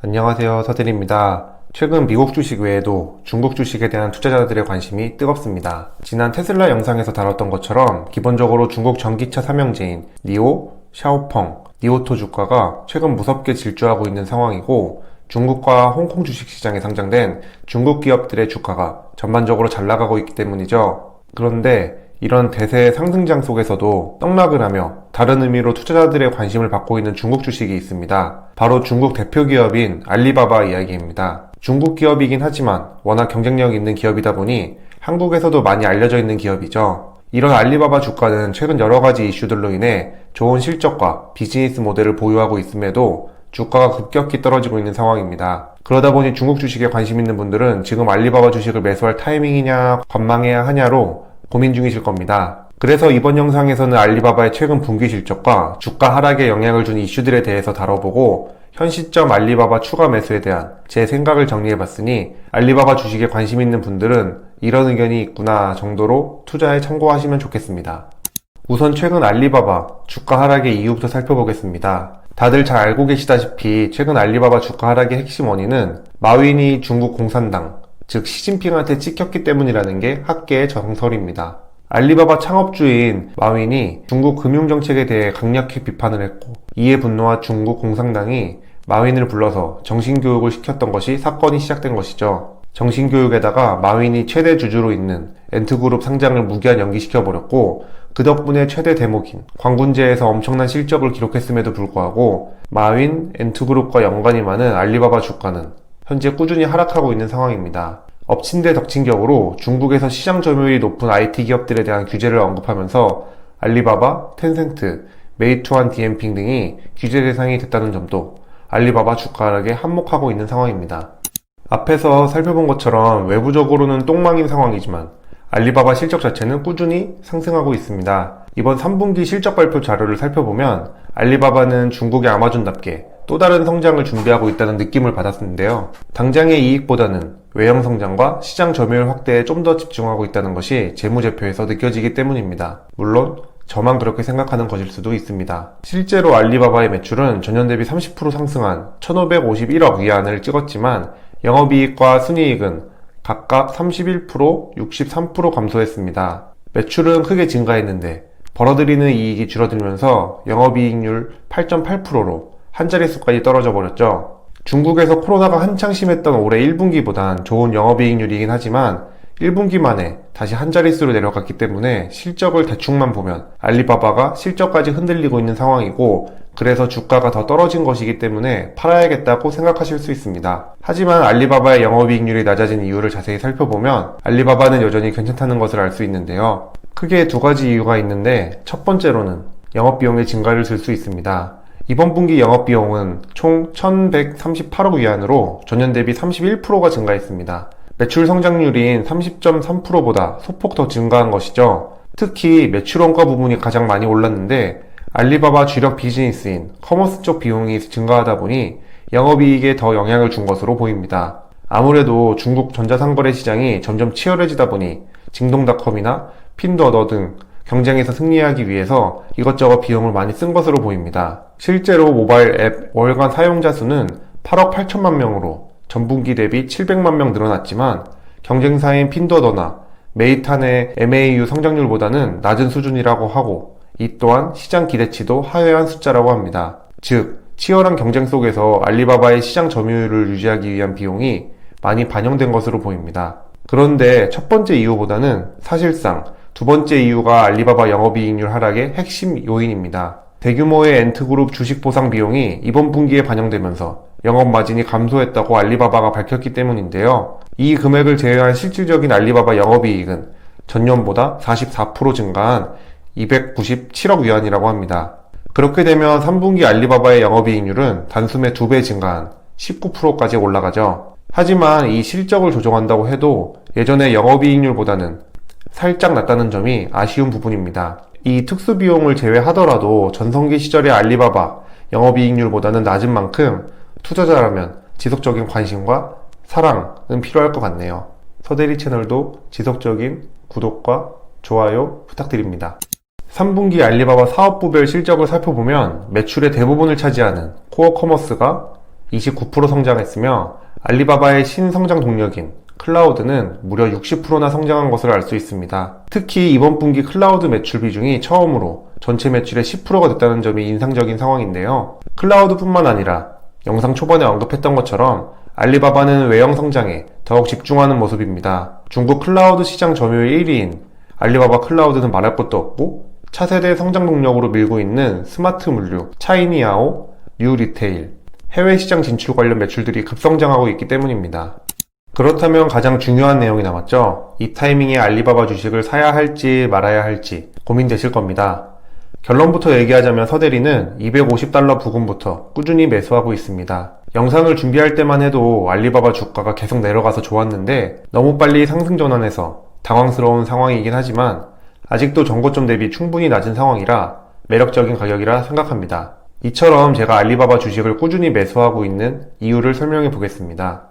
안녕하세요. 서들입니다. 최근 미국 주식 외에도 중국 주식에 대한 투자자들의 관심이 뜨겁습니다. 지난 테슬라 영상에서 다뤘던 것처럼 기본적으로 중국 전기차 삼형제인 니오, 샤오펑, 니오토 주가가 최근 무섭게 질주하고 있는 상황이고 중국과 홍콩 주식 시장에 상장된 중국 기업들의 주가가 전반적으로 잘 나가고 있기 때문이죠. 그런데 이런 대세의 상승장 속에서도 떡락을 하며 다른 의미로 투자자들의 관심을 받고 있는 중국 주식이 있습니다. 바로 중국 대표 기업인 알리바바 이야기입니다. 중국 기업이긴 하지만 워낙 경쟁력 있는 기업이다 보니 한국에서도 많이 알려져 있는 기업이죠. 이런 알리바바 주가는 최근 여러 가지 이슈들로 인해 좋은 실적과 비즈니스 모델을 보유하고 있음에도 주가가 급격히 떨어지고 있는 상황입니다. 그러다 보니 중국 주식에 관심 있는 분들은 지금 알리바바 주식을 매수할 타이밍이냐, 관망해야 하냐로 고민 중이실 겁니다. 그래서 이번 영상에서는 알리바바의 최근 분기 실적과 주가 하락에 영향을 준 이슈들에 대해서 다뤄보고 현 시점 알리바바 추가 매수에 대한 제 생각을 정리해봤으니 알리바바 주식에 관심 있는 분들은 이런 의견이 있구나 정도로 투자에 참고하시면 좋겠습니다. 우선 최근 알리바바 주가 하락의 이유부터 살펴보겠습니다. 다들 잘 알고 계시다시피 최근 알리바바 주가 하락의 핵심 원인은 마윈이 중국 공산당, 즉 시진핑한테 찍혔기 때문이라는 게 학계의 정설입니다. 알리바바 창업주인 마윈이 중국 금융정책에 대해 강력히 비판을 했고 이에 분노한 중국 공산당이 마윈을 불러서 정신교육을 시켰던 것이 사건이 시작된 것이죠. 정신교육에다가 마윈이 최대 주주로 있는 엔트그룹 상장을 무기한 연기시켜버렸고 그 덕분에 최대 대목인 광군제에서 엄청난 실적을 기록했음에도 불구하고 마윈, 엔트그룹과 연관이 많은 알리바바 주가는 현재 꾸준히 하락하고 있는 상황입니다. 엎친 데 덮친 격으로 중국에서 시장 점유율이 높은 IT 기업들에 대한 규제를 언급하면서 알리바바, 텐센트, 메이투한 디엠핑 등이 규제 대상이 됐다는 점도 알리바바 주가 하락에 한몫하고 있는 상황입니다. 앞에서 살펴본 것처럼 외부적으로는 똥망인 상황이지만 알리바바 실적 자체는 꾸준히 상승하고 있습니다. 이번 3분기 실적 발표 자료를 살펴보면 알리바바는 중국의 아마존답게 또 다른 성장을 준비하고 있다는 느낌을 받았는데요. 당장의 이익보다는 외형 성장과 시장 점유율 확대에 좀 더 집중하고 있다는 것이 재무제표에서 느껴지기 때문입니다. 물론 저만 그렇게 생각하는 것일 수도 있습니다. 실제로 알리바바의 매출은 전년 대비 30% 상승한 1551억 위안을 찍었지만 영업이익과 순이익은 각각 31%, 63% 감소했습니다. 매출은 크게 증가했는데 벌어들이는 이익이 줄어들면서 영업이익률 8.8%로 한 자릿수까지 떨어져 버렸죠. 중국에서 코로나가 한창 심했던 올해 1분기보단 좋은 영업이익률이긴 하지만 1분기 만에 다시 한 자릿수로 내려갔기 때문에 실적을 대충만 보면 알리바바가 실적까지 흔들리고 있는 상황이고 그래서 주가가 더 떨어진 것이기 때문에 팔아야겠다고 생각하실 수 있습니다. 하지만 알리바바의 영업이익률이 낮아진 이유를 자세히 살펴보면 알리바바는 여전히 괜찮다는 것을 알 수 있는데요. 크게 두 가지 이유가 있는데 첫 번째로는 영업비용의 증가를 들 수 있습니다. 이번 분기 영업비용은 총 1138억 위안으로 전년 대비 31%가 증가했습니다. 매출 성장률인 30.3%보다 소폭 더 증가한 것이죠. 특히 매출 원가 부분이 가장 많이 올랐는데 알리바바 주력 비즈니스인 커머스 쪽 비용이 증가하다 보니 영업이익에 더 영향을 준 것으로 보입니다. 아무래도 중국 전자상거래 시장이 점점 치열해지다 보니 징동닷컴이나 핀더더 등 경쟁에서 승리하기 위해서 이것저것 비용을 많이 쓴 것으로 보입니다. 실제로 모바일 앱 월간 사용자 수는 8억 8천만 명으로 전분기 대비 700만 명 늘어났지만 경쟁사인 핀더더나 메이탄의 MAU 성장률보다는 낮은 수준이라고 하고 이 또한 시장 기대치도 하회한 숫자라고 합니다. 즉, 치열한 경쟁 속에서 알리바바의 시장 점유율을 유지하기 위한 비용이 많이 반영된 것으로 보입니다. 그런데 첫 번째 이유보다는 사실상 두 번째 이유가 알리바바 영업이익률 하락의 핵심 요인입니다. 대규모의 엔트그룹 주식 보상 비용이 이번 분기에 반영되면서 영업 마진이 감소했다고 알리바바가 밝혔기 때문인데요. 이 금액을 제외한 실질적인 알리바바 영업이익은 전년보다 44% 증가한 297억 위안이라고 합니다. 그렇게 되면 3분기 알리바바의 영업이익률은 단숨에 2배 증가한 19%까지 올라가죠. 하지만 이 실적을 조정한다고 해도 예전의 영업이익률보다는 살짝 낮다는 점이 아쉬운 부분입니다. 이 특수 비용을 제외하더라도 전성기 시절의 알리바바 영업이익률보다는 낮은 만큼 투자자라면 지속적인 관심과 사랑은 필요할 것 같네요. 서대리 채널도 지속적인 구독과 좋아요 부탁드립니다. 3분기 알리바바 사업부별 실적을 살펴보면 매출의 대부분을 차지하는 코어 커머스가 29% 성장했으며 알리바바의 신성장 동력인 클라우드는 무려 60%나 성장한 것을 알 수 있습니다. 특히 이번 분기 클라우드 매출 비중이 처음으로 전체 매출의 10%가 됐다는 점이 인상적인 상황인데요. 클라우드뿐만 아니라 영상 초반에 언급했던 것처럼 알리바바는 외형 성장에 더욱 집중하는 모습입니다. 중국 클라우드 시장 점유율 1위인 알리바바 클라우드는 말할 것도 없고 차세대 성장 동력으로 밀고 있는 스마트 물류, 차이니아오, 뉴 리테일, 해외 시장 진출 관련 매출들이 급성장하고 있기 때문입니다. 그렇다면 가장 중요한 내용이 남았죠. 이 타이밍에 알리바바 주식을 사야 할지 말아야 할지 고민되실 겁니다. 결론부터 얘기하자면 서대리는 250달러 부근부터 꾸준히 매수하고 있습니다. 영상을 준비할 때만 해도 알리바바 주가가 계속 내려가서 좋았는데 너무 빨리 상승 전환해서 당황스러운 상황이긴 하지만 아직도 전고점 대비 충분히 낮은 상황이라 매력적인 가격이라 생각합니다. 이처럼 제가 알리바바 주식을 꾸준히 매수하고 있는 이유를 설명해 보겠습니다.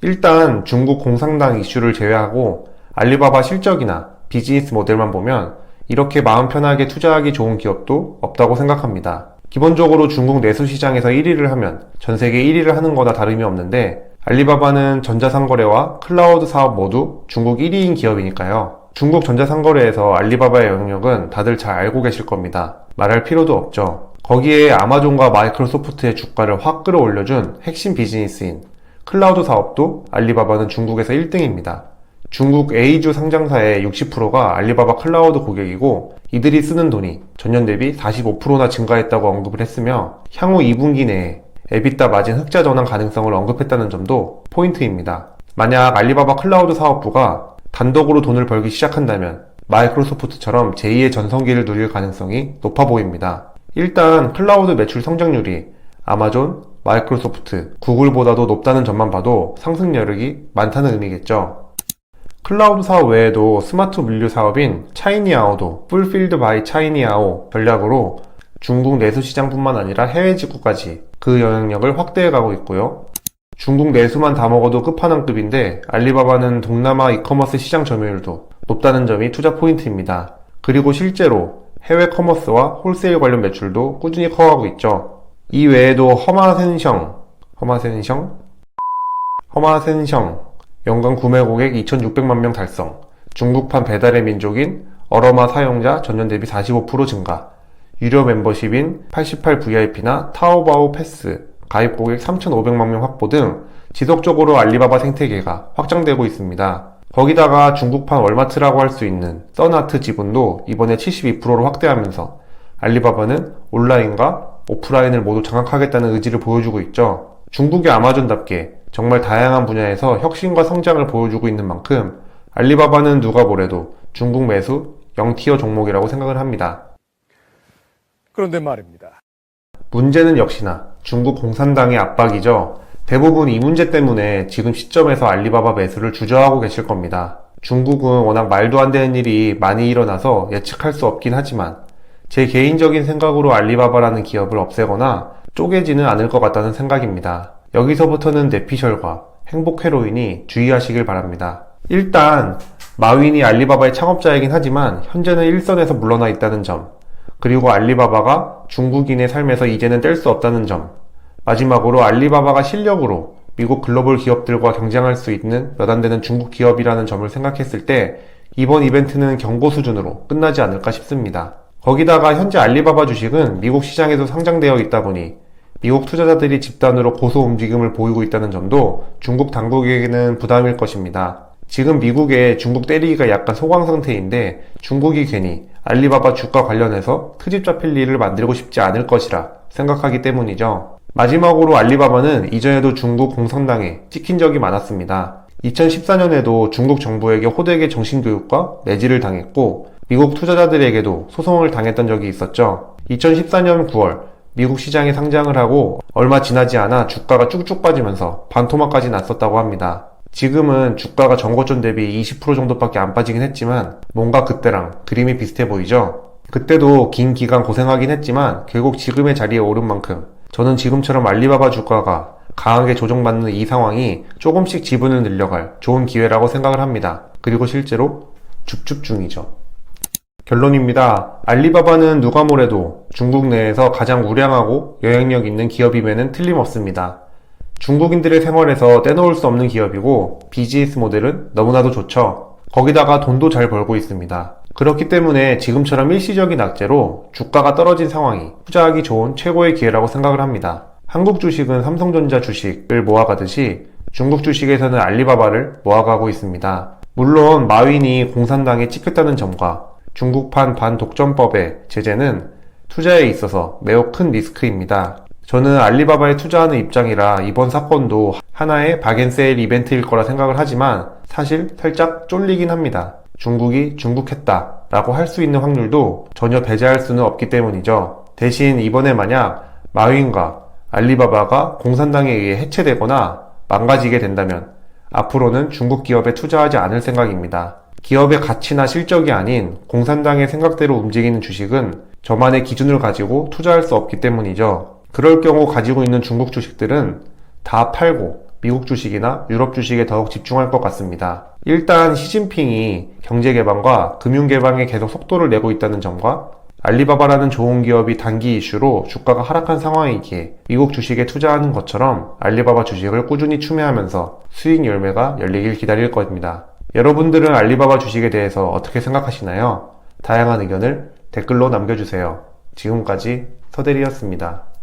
일단 중국 공산당 이슈를 제외하고 알리바바 실적이나 비즈니스 모델만 보면 이렇게 마음 편하게 투자하기 좋은 기업도 없다고 생각합니다. 기본적으로 중국 내수 시장에서 1위를 하면 전 세계 1위를 하는 거나 다름이 없는데 알리바바는 전자상거래와 클라우드 사업 모두 중국 1위인 기업이니까요. 중국 전자상거래에서 알리바바의 영역은 다들 잘 알고 계실 겁니다. 말할 필요도 없죠. 거기에 아마존과 마이크로소프트의 주가를 확 끌어올려준 핵심 비즈니스인 클라우드 사업도 알리바바는 중국에서 1등입니다. 중국 A주 상장사의 60%가 알리바바 클라우드 고객이고 이들이 쓰는 돈이 전년 대비 45%나 증가했다고 언급을 했으며 향후 2분기 내에 에비타 마진 흑자 전환 가능성을 언급했다는 점도 포인트입니다. 만약 알리바바 클라우드 사업부가 단독으로 돈을 벌기 시작한다면 마이크로소프트처럼 제2의 전성기를 누릴 가능성이 높아 보입니다. 일단 클라우드 매출 성장률이 아마존, 마이크로소프트, 구글보다도 높다는 점만 봐도 상승 여력이 많다는 의미겠죠. 클라우드 사업 외에도 스마트 물류 사업인 차이니아오도 풀필드 바이 차이니아오 전략으로 중국 내수 시장뿐만 아니라 해외 직구까지 그 영향력을 확대해 가고 있고요. 중국 내수만 다 먹어도 끝판왕급인데 알리바바는 동남아 이커머스 시장 점유율도 높다는 점이 투자 포인트입니다. 그리고 실제로 해외 커머스와 홀세일 관련 매출도 꾸준히 커가고 있죠. 이 외에도 허마센성, 허마센성, 허마센성, 연간 구매 고객 2,600만 명 달성, 중국판 배달의 민족인 어로마 사용자 전년 대비 45% 증가, 유료 멤버십인 88VIP나 타오바오 패스, 가입 고객 3,500만 명 확보 등 지속적으로 알리바바 생태계가 확장되고 있습니다. 거기다가 중국판 월마트라고 할 수 있는 써나트 지분도 이번에 72%로 확대하면서 알리바바는 온라인과 오프라인을 모두 장악하겠다는 의지를 보여주고 있죠. 중국의 아마존답게 정말 다양한 분야에서 혁신과 성장을 보여주고 있는 만큼 알리바바는 누가 뭐래도 중국 매수 0티어 종목이라고 생각을 합니다. 그런데 말입니다. 문제는 역시나 중국 공산당의 압박이죠. 대부분 이 문제 때문에 지금 시점에서 알리바바 매수를 주저하고 계실 겁니다. 중국은 워낙 말도 안 되는 일이 많이 일어나서 예측할 수 없긴 하지만 제 개인적인 생각으로 알리바바라는 기업을 없애거나 쪼개지는 않을 것 같다는 생각입니다. 여기서부터는 내피셜과 행복 헤로인이 주의하시길 바랍니다. 일단 마윈이 알리바바의 창업자이긴 하지만 현재는 일선에서 물러나 있다는 점, 그리고 알리바바가 중국인의 삶에서 이제는 뗄 수 없다는 점, 마지막으로 알리바바가 실력으로 미국 글로벌 기업들과 경쟁할 수 있는 몇 안 되는 중국 기업이라는 점을 생각했을 때 이번 이벤트는 경고 수준으로 끝나지 않을까 싶습니다. 거기다가 현재 알리바바 주식은 미국 시장에도 상장되어 있다 보니 미국 투자자들이 집단으로 고소 움직임을 보이고 있다는 점도 중국 당국에게는 부담일 것입니다. 지금 미국의 중국 때리기가 약간 소강 상태인데 중국이 괜히 알리바바 주가 관련해서 트집 잡힐 일을 만들고 싶지 않을 것이라 생각하기 때문이죠. 마지막으로 알리바바는 이전에도 중국 공산당에 찍힌 적이 많았습니다. 2014년에도 중국 정부에게 호되게 정신교육과 내지를 당했고 미국 투자자들에게도 소송을 당했던 적이 있었죠. 2014년 9월 미국 시장에 상장을 하고 얼마 지나지 않아 주가가 쭉쭉 빠지면서 반토막까지 났었다고 합니다. 지금은 주가가 전고점 대비 20% 정도밖에 안 빠지긴 했지만 뭔가 그때랑 그림이 비슷해 보이죠? 그때도 긴 기간 고생하긴 했지만 결국 지금의 자리에 오른 만큼 저는 지금처럼 알리바바 주가가 강하게 조정받는 이 상황이 조금씩 지분을 늘려갈 좋은 기회라고 생각을 합니다. 그리고 실제로 줍줍 중이죠. 결론입니다. 알리바바는 누가 뭐래도 중국 내에서 가장 우량하고 영향력 있는 기업임에는 틀림없습니다. 중국인들의 생활에서 떼놓을 수 없는 기업이고 비즈니스 모델은 너무나도 좋죠. 거기다가 돈도 잘 벌고 있습니다. 그렇기 때문에 지금처럼 일시적인 악재로 주가가 떨어진 상황이 투자하기 좋은 최고의 기회라고 생각을 합니다. 한국 주식은 삼성전자 주식을 모아가듯이 중국 주식에서는 알리바바를 모아가고 있습니다. 물론 마윈이 공산당에 찍혔다는 점과 중국판 반독점법의 제재는 투자에 있어서 매우 큰 리스크입니다. 저는 알리바바에 투자하는 입장이라 이번 사건도 하나의 박앤세일 이벤트일 거라 생각을 하지만 사실 살짝 쫄리긴 합니다. 중국이 중국했다 라고 할 수 있는 확률도 전혀 배제할 수는 없기 때문이죠. 대신 이번에 만약 마윈과 알리바바가 공산당에 의해 해체되거나 망가지게 된다면 앞으로는 중국 기업에 투자하지 않을 생각입니다. 기업의 가치나 실적이 아닌 공산당의 생각대로 움직이는 주식은 저만의 기준을 가지고 투자할 수 없기 때문이죠. 그럴 경우 가지고 있는 중국 주식들은 다 팔고 미국 주식이나 유럽 주식에 더욱 집중할 것 같습니다. 일단 시진핑이 경제 개방과 금융 개방에 계속 속도를 내고 있다는 점과 알리바바라는 좋은 기업이 단기 이슈로 주가가 하락한 상황이기에 미국 주식에 투자하는 것처럼 알리바바 주식을 꾸준히 추매하면서 수익 열매가 열리길 기다릴 겁니다. 여러분들은 알리바바 주식에 대해서 어떻게 생각하시나요? 다양한 의견을 댓글로 남겨주세요. 지금까지 서대리였습니다.